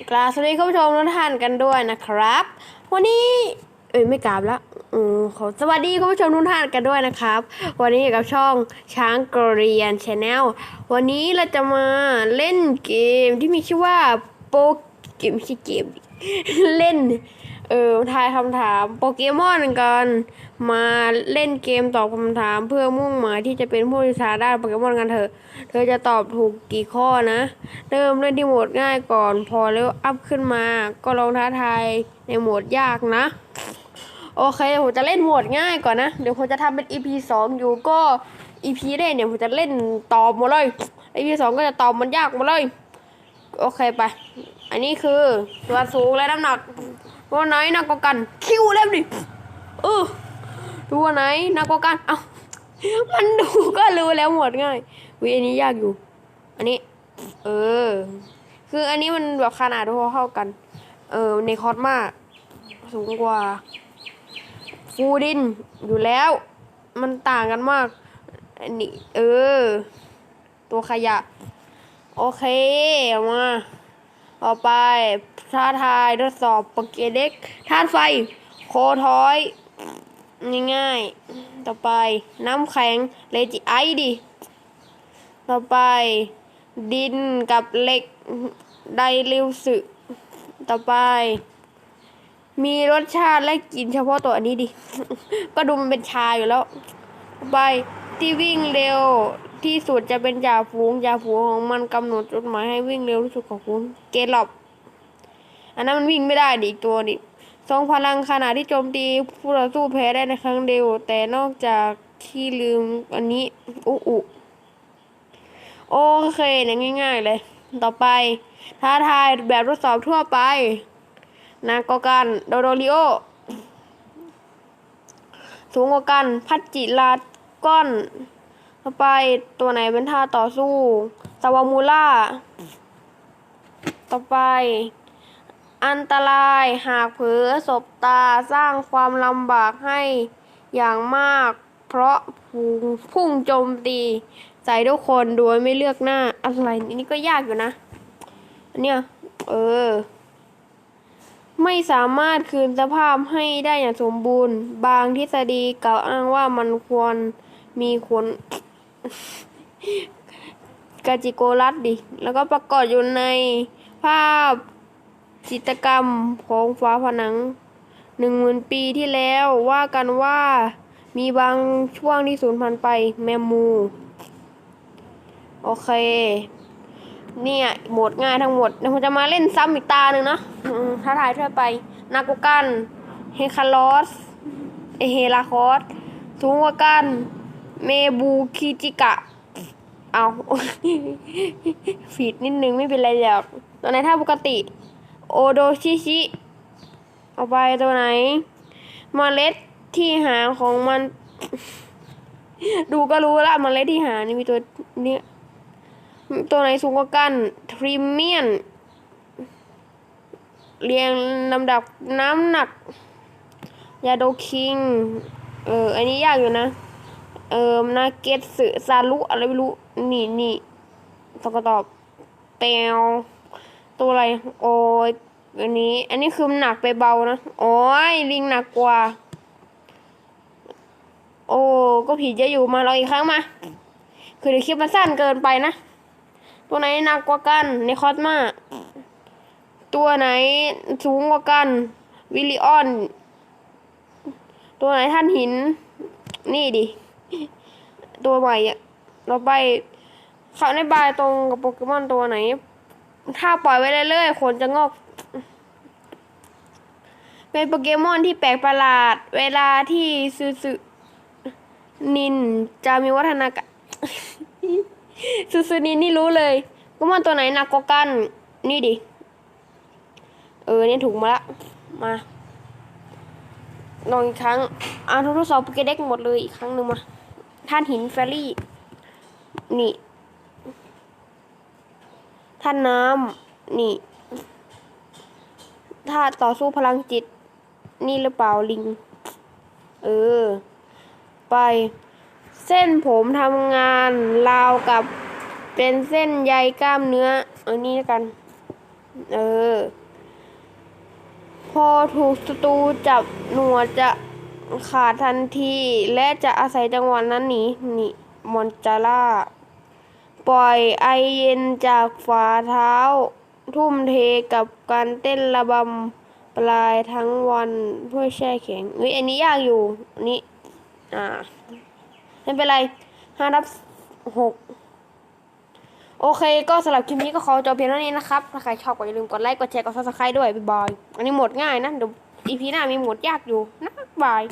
กราบสวัสดีคุณผู้ชมทุกท่านกันด้วยนะครับ วันนี้เอ้ยไม่กราบละอืมขอสวัสดีคุณผู้ชมทุกท่านกันด้วยนะครับ วันนี้อยู่กับช่องช้างเกรียนชาแนลวันนี้เราจะมาเล่นเกมที่มีชื่อว่าโปเกมชื่อเกมเล่น เออทายคำถามโปเกมอนกัน มาเล่นเกมตอบคำถามเพื่อมุ่งหมายที่จะเป็นผู้เชี่ยวชาด้านโปเกมอนกันเถอะ เธอจะตอบถูกกี่ข้อนะ เริ่มเล่นที่โหมดง่ายก่อน พอแล้วอัพขึ้นมา ก็ลองท้าทายในโหมดยากนะ โอเคผมจะเล่นโหมดง่ายก่อนนะ เดี๋ยวผมจะทำเป็น EP สองอยู่ก็ EP แรกเนี่ยผมจะเล่นตอบหมดเลย EP สองก็จะตอบมันยากหมดเลย โอเคไป อันนี้คือตัวสูงและน้ำหนัก ตัวไหนหนักกว่ากัน คิวเล่มดิเออตัวไหนหนักกว่ากัน เอ้ามันดูก็รู้แล้วหมดง่ายวิอันนี้ยากอยู่ อันนี้ เออ คืออันนี้มันแบบขนาดเท่ากัน เออในคอสมากสูงกว่า ฟูดินอยู่แล้ว มันต่างกันมากอันนี้ เออ ตัวขยะ โอเค มา ต่อไปท้าทายทดสอบปเกเด็กธาตุไฟ โคทอยง่ายๆ ต่อไปน้ำแข็งเลจิไอดิ ต่อไป ดินกับเหล็กไดริวสึต่อไป มีรสชาติและกลิ่นเฉพาะตัวอันนี้ดิ ก็ดูมันเป็นชาอยู่แล้ว ต่อไปที่วิ่งเร็ว ที่สุดจะเป็นจ่าฝูงจ่าฝูงของมันกำหนดจุดหมายให้วิ่งเร็วที่สุดของคุณ เกลอบอันนั้นมันวิ่งไม่ได้ดิอีกตัวนี่ทรงพลังขณะที่โจมตีผู้ต่อสู้แพ้ได้ในครั้งเดียว แต่นอกจากที่ลืมอันนี้อุอุโอเคเนี่ยง่าย ๆ เลย ต่อไป ท้าทายแบบทดสอบทั่วไปนากกันโดโดริโอ สูงกว่ากัน พัดจิลาก้อน ต่อไปตัวไหนเป็นท่าต่อสู้ซาวามูล่า ต่อไป อันตรายหากเผลอสบตาสร้างความลำบากให้อย่างมาก เพราะพุ่งพุ่งโจมตีใส่ทุกคนโดยไม่เลือกหน้าอะไรอันนี้ก็ยากอยู่นะอันเนี้ยเออ ไม่สามารถคืนสภาพให้ได้อย่างสมบูรณ์ บางทฤษฎีกล่าวอ้างว่ามันควรมีขน กาจิโกรัสดิ แล้วก็ประกอบอยู่ในภาพจิตรกรรมของฝาผนังหนึ่งหมื่นปีที่แล้วว่ากันว่ามีบางช่วงที่สูญพันธุ์ไปแมมมู โอเค เนี่ยหมดง่ายทั้งหมดเดี๋ยวผมจะมาเล่นซ้ำอีกตาหนึ่งนะท้าทายทั่วไป นากุกัน เฮคาลอส เอเฮลาคอส สูงกว่ากัน เมบูคิจิกะ เอาฟีดนิดนึงไม่เป็นไรหรอกตัวไหนถ้าปกติ โอโดชิชิ เอาไปตัวไหนมเมล็ดที่หางของมัน ดูก็รู้ละมเมล็ดที่หางนี่มีตัวเนี้ยตัวไหนสูงกว่ากันทริเมียน เรียงลำดับน้ำหนัก ยาโดคิง เออ อันนี้ยากอยู่นะ เออนาเกตสึซารุอะไรไม่รู้ นี่นี่ตอบตอบเปลวตัวอะไร โอ้ยอันนี้ อันนี้คือหนักไปเบานะ โอ้ยลิงหนักกว่า โอ้ ก็ผิดเยอะอยู่มาลองอีกครั้งมา คือเดี๋ยวคลิปมันสั้นเกินไปนะ ตัวไหนหนักกว่ากันในคอสมา ตัวไหนสูงกว่ากัน วิลลิออน ตัวไหนท่านหิน นี่ดิ ตัวใหม่อะเราไปเขาในบายตรงกับโปเกมอนตัวไหน ถ้าปล่อยไว้เรื่อยๆขนจะงอก เป็นโปเกมอนที่แปลกประหลาด เวลาที่ซูซูนินจะมีวัฒนาการซูซูนินนี่รู้เลยโปเกมอนตัวไหนหนักกว่ากัน นี่ดิ เออเนี่ยถูกมาละ มาลองอีกครั้งอ่าทดสอบโปเกเด็กหมดเลยอีกครั้งหนึ่งมา ท่านหินแฟรี่ นี่ท่านน้ำนี่ถ้าต่อสู้พลังจิต นี่หรือเปล่าลิง เออ ไป เส้นผมทำงานราวกับเป็นเส้นใยกล้ามเนื้อ เอานี่แล้วกัน เออ พอถูกศัตรูจับหนวดจะ ขาดทันที และจะอาศัยจังหวะนั้นหนีหนีมอนจาร่า ปล่อยไอเย็นจากฝ่าเท้า ทุ่มเทกับการเต้นระบำปลายทั้งวันเพื่อแช่แข็งเฮ้ยอันนี้ยากอยู่นนี้อ่าไม่เป็นไรห้าดับหกโอเค ก็สำหรับคลิปนี้ก็ขอจบเพียงเท่านี้นะครับ ถ้าใครชอบก็อย่าลืมกดไลค์ กดแชร์ กดซับสไครต์ด้วย บ๊ายบาย อันนี้หมดง่ายนะ เดี๋ยวอีพีหน้ามีหมดยากอยู่นะ บาย